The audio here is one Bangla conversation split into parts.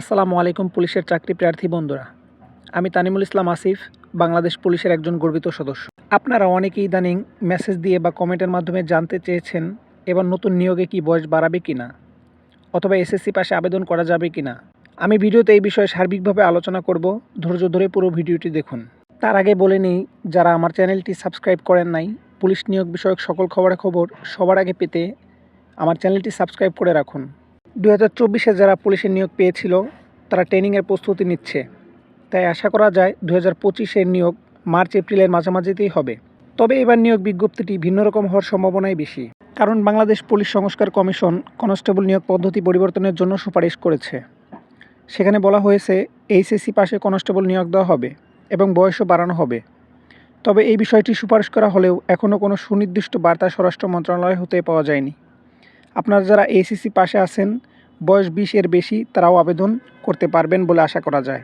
আসসালামু আলাইকুম পুলিশের চাকরি প্রার্থী বন্ধুরা। আমি তানিমুল ইসলাম আসিফ, বাংলাদেশ পুলিশের একজন গর্বিত সদস্য। আপনারা অনেকেই ইদানিং মেসেজ দিয়ে বা কমেন্টের মাধ্যমে জানতে চেয়েছেন এবার নতুন নিয়োগে কি বয়স বাড়াবে কি না অথবা এসএসসি পাশে আবেদন করা যাবে কি না আমি ভিডিওতে এই বিষয়ে সার্বিকভাবে আলোচনা করব। ধৈর্য ধরে পুরো ভিডিওটি দেখুন। তার আগে বলে নিই, যারা আমার চ্যানেলটি সাবস্ক্রাইব করেন নাই, পুলিশ নিয়োগ বিষয়ক সকল খবরাখবর সবার আগে পেতে আমার চ্যানেলটি সাবস্ক্রাইব করে রাখুন। দু হাজার চব্বিশে যারা পুলিশের নিয়োগ পেয়েছিল, তারা ট্রেনিংয়ের প্রস্তুতি নিচ্ছে। তাই আশা করা যায় দু হাজার পঁচিশের নিয়োগ মার্চ, এপ্রিলের মাঝামাঝিতেই হবে। তবে এবার নিয়োগ বিজ্ঞপ্তিটি ভিন্ন রকম হওয়ার সম্ভাবনাই বেশি। কারণ বাংলাদেশ পুলিশ সংস্কার কমিশন কনস্টেবল নিয়োগ পদ্ধতি পরিবর্তনের জন্য সুপারিশ করেছে। সেখানে বলা হয়েছে, এইচএসসি পাশে কনস্টেবল নিয়োগ দেওয়া হবে এবং বয়সও বাড়ানো হবে। তবে এই বিষয়টি সুপারিশ করা হলেও এখনও কোনো সুনির্দিষ্ট বার্তা স্বরাষ্ট্র মন্ত্রণালয় হতে পাওয়া যায়নি। আপনারা যারা এসিসি পাশে আছেন, বয়স বিশ এর বেশি, তারাও আবেদন করতে পারবেন বলে আশা করা যায়।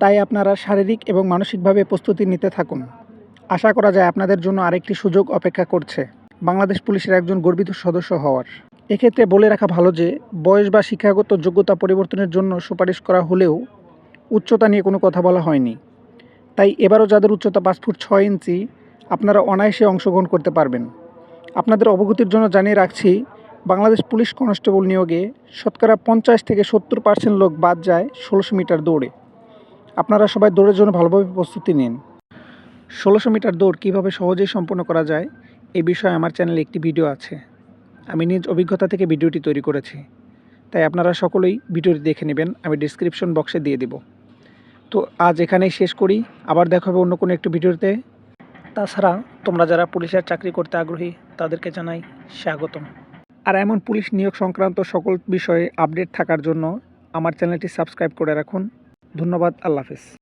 তাই আপনারা শারীরিক এবং মানসিকভাবে প্রস্তুতি নিতে থাকুন। আশা করা যায় আপনাদের জন্য আরেকটি সুযোগ অপেক্ষা করছে। বাংলাদেশ পুলিশের একজন গর্বিত সদস্য হওয়ার। এক্ষেত্রে বলে রাখা ভালো যে, বয়স বা শিক্ষাগত যোগ্যতা পরিবর্তনের জন্য সুপারিশ করা হলেও উচ্চতা নিয়ে কোনো কথা বলা হয়নি। তাই এবারও যাদের উচ্চতা পাঁচ ফুট ছয় ইঞ্চি, আপনারা অনায়াসে অংশগ্রহণ করতে পারবেন। আপনাদের অবগতির জন্য জানিয়ে রাখছি বাংলাদেশ পুলিশ কনস্টেবল নিয়োগে শতকরা পঞ্চাশ থেকে সত্তর পার্সেন্ট লোক বাদ যায় ষোলোশো মিটার দৌড়ে। আপনারা সবাই দৌড়ের জন্য ভালোভাবে প্রস্তুতি নিন। ষোলোশো মিটার দৌড় কীভাবে সহজেই সম্পন্ন করা যায়, এ বিষয়ে আমার চ্যানেলে একটি ভিডিও আছে। আমি নিজ অভিজ্ঞতা থেকে ভিডিওটি তৈরি করেছি। তাই আপনারা সকলেই ভিডিওটি দেখে নেবেন, আমি ডিসক্রিপশন বক্সে দিয়ে দেব। তো আজ এখানেই শেষ করি। আবার দেখা হবে অন্য কোনো একটি ভিডিওতে। তাছাড়া তোমরা যারা পুলিশের চাকরি করতে আগ্রহী, তাদেরকে জানাই স্বাগতম। আর এমন পুলিশ নিয়োগ সংক্রান্ত সকল বিষয়ে আপডেট থাকার জন্য আমার চ্যানেলটি সাবস্ক্রাইব করে রাখুন। ধন্যবাদ, আল্লাহ হাফেজ।